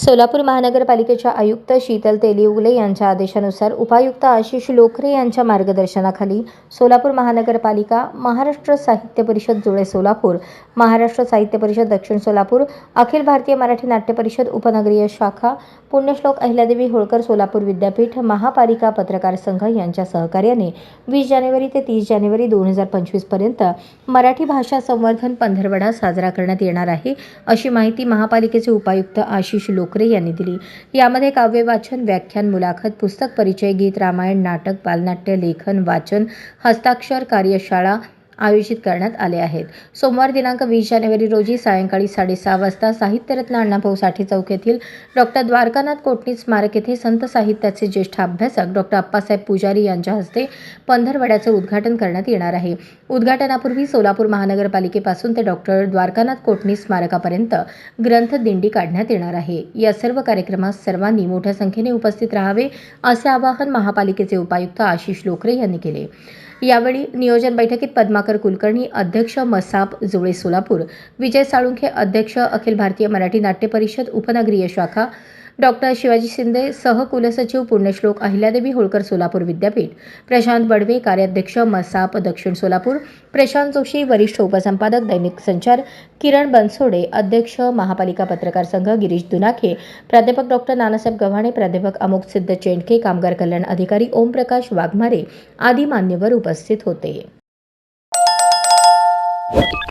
सोलापूर महानगरपालिकेच्या आयुक्त शीतल तेलिउगले यांच्या आदेशानुसार उपायुक्त आशिष लोखरे यांच्या मार्गदर्शनाखाली सोलापूर महानगरपालिका महाराष्ट्र साहित्य परिषद जुळे सोलापूर महाराष्ट्र साहित्य परिषद दक्षिण सोलापूर अखिल भारतीय मराठी नाट्य परिषद उपनगरीय शाखा पुण्यश्लोक अहिल्यादेवी होळकर सोलापूर विद्यापीठ महापालिका पत्रकार संघ यांच्या सहकार्याने वीस जानेवारी ते तीस जानेवारी दोन हजार पंचवीसपर्यंत मराठी भाषा संवर्धन पंधरवडा साजरा करण्यात येणार आहे अशी माहिती महापालिकेचे उपायुक्त आशिष डोकरे यांनी दिली. यामध्ये काव्य वाचन व्याख्यान मुलाखत पुस्तक परिचय गीत रामायण नाटक बालनाट्य लेखन वाचन हस्ताक्षर कार्यशाळा आयोजित करण्यात आले आहेत. सोमवार दिनांक वीस जानेवारी रोजी सायंकाळी साडेसहा वाजता साहित्यरत्न अण्णाभाऊ साठे चौक येथील डॉक्टर द्वारकानाथ कोटणी स्मारक येथे संत साहित्याचे ज्येष्ठ अभ्यासक डॉक्टर अप्पासाहेब पुजारी यांच्या हस्ते पंधरवड्याचं उद्घाटन करण्यात येणार आहे. उद्घाटनापूर्वी सोलापूर महानगरपालिकेपासून ते डॉक्टर द्वारकानाथ कोटणी स्मारकापर्यंत ग्रंथ दिंडी काढण्यात येणार आहे. या सर्व कार्यक्रमात सर्वांनी मोठ्या संख्येने उपस्थित राहावे असे आवाहन महापालिकेचे उपायुक्त आशिष लोकरे यांनी केले. यावेळी नियोजन बैठकीत पद्माकर कुलकर्णी अध्यक्ष मसाप जुळे सोलापूर विजय साळुंखे अध्यक्ष अखिल भारतीय मराठी नाट्य परिषद उपनगरीय शाखा डॉक्टर शिवाजी शिंदे सहकुलसचिव पुण्यश्लोक अहिल्यादेवी होळकर सोलापूर विद्यापीठ प्रशांत बडवे कार्याध्यक्ष मसाप दक्षिण सोलापूर प्रशांत जोशी वरिष्ठ उपसंपादक दैनिक संचार किरण बनसोडे अध्यक्ष महापालिका पत्रकार संघ गिरीश दुनाखे प्राध्यापक डॉक्टर नानासाहेब गव्हाणे प्राध्यापक अमोक सिद्ध चेंडके कामगार कल्याण अधिकारी ओमप्रकाश वाघमारे आदी मान्यवर उपस्थित होते.